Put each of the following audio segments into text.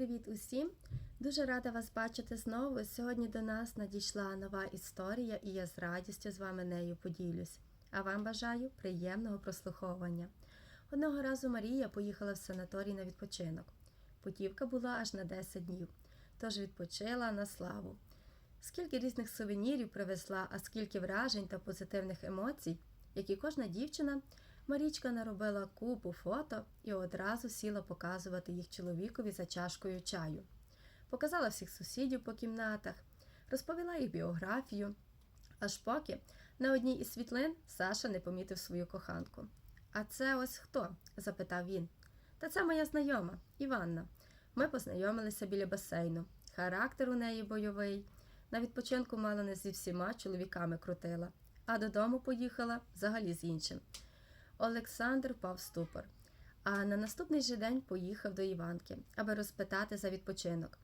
привіт усім! Дуже рада вас бачити знову. Сьогодні до нас надійшла нова історія, і я з радістю з вами нею поділюсь. А вам бажаю приємного прослуховування. Одного разу Марія поїхала в санаторій на відпочинок. Путівка була аж на 10 днів, тож відпочила на славу. Скільки різних сувенірів привезла, а скільки вражень та позитивних емоцій, як і кожна дівчина, Марічка наробила купу фото і одразу сіла показувати їх чоловікові за чашкою чаю. Показала всіх сусідів по кімнатах, розповіла їх біографію, аж поки на одній із світлин Саша не помітив свою коханку. А це ось хто? запитав він. Та це моя знайома, Іванна. Ми познайомилися біля басейну. Характер у неї бойовий. На відпочинку мало не зі всіма чоловіками крутила, а додому поїхала взагалі з іншим. Олександр впав в ступор, а на наступний же день поїхав до Іванки, аби розпитати за відпочинок.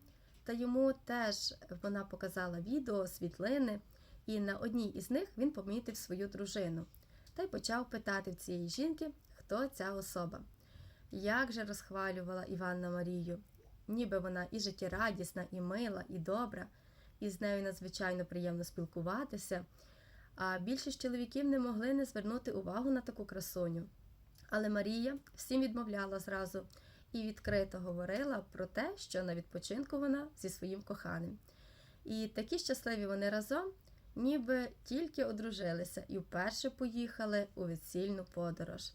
Та йому теж вона показала відео, світлини, і на одній із них він помітив свою дружину та й почав питати в цієї жінки, хто ця особа. Як же розхвалювала Іванна Марію, ніби вона і життєрадісна, і мила, і добра, і з нею надзвичайно приємно спілкуватися. А більшість чоловіків не могли не звернути увагу на таку красуню. Але Марія всім відмовляла зразу і відкрито говорила про те, що на відпочинку вона зі своїм коханим. І такі щасливі вони разом, ніби тільки одружилися і вперше поїхали у весільну подорож.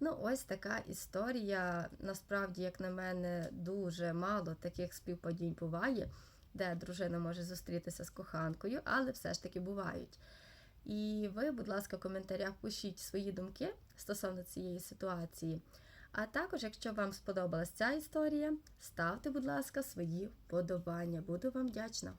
Ну, ось така історія. Насправді, як на мене, дуже мало таких співпадінь буває, де дружина може зустрітися з коханкою, але все ж таки бувають. І ви, будь ласка, в коментарях пишіть свої думки стосовно цієї ситуації. А також, якщо вам сподобалася ця історія, ставте, будь ласка, свої вподобання. Буду вам вдячна.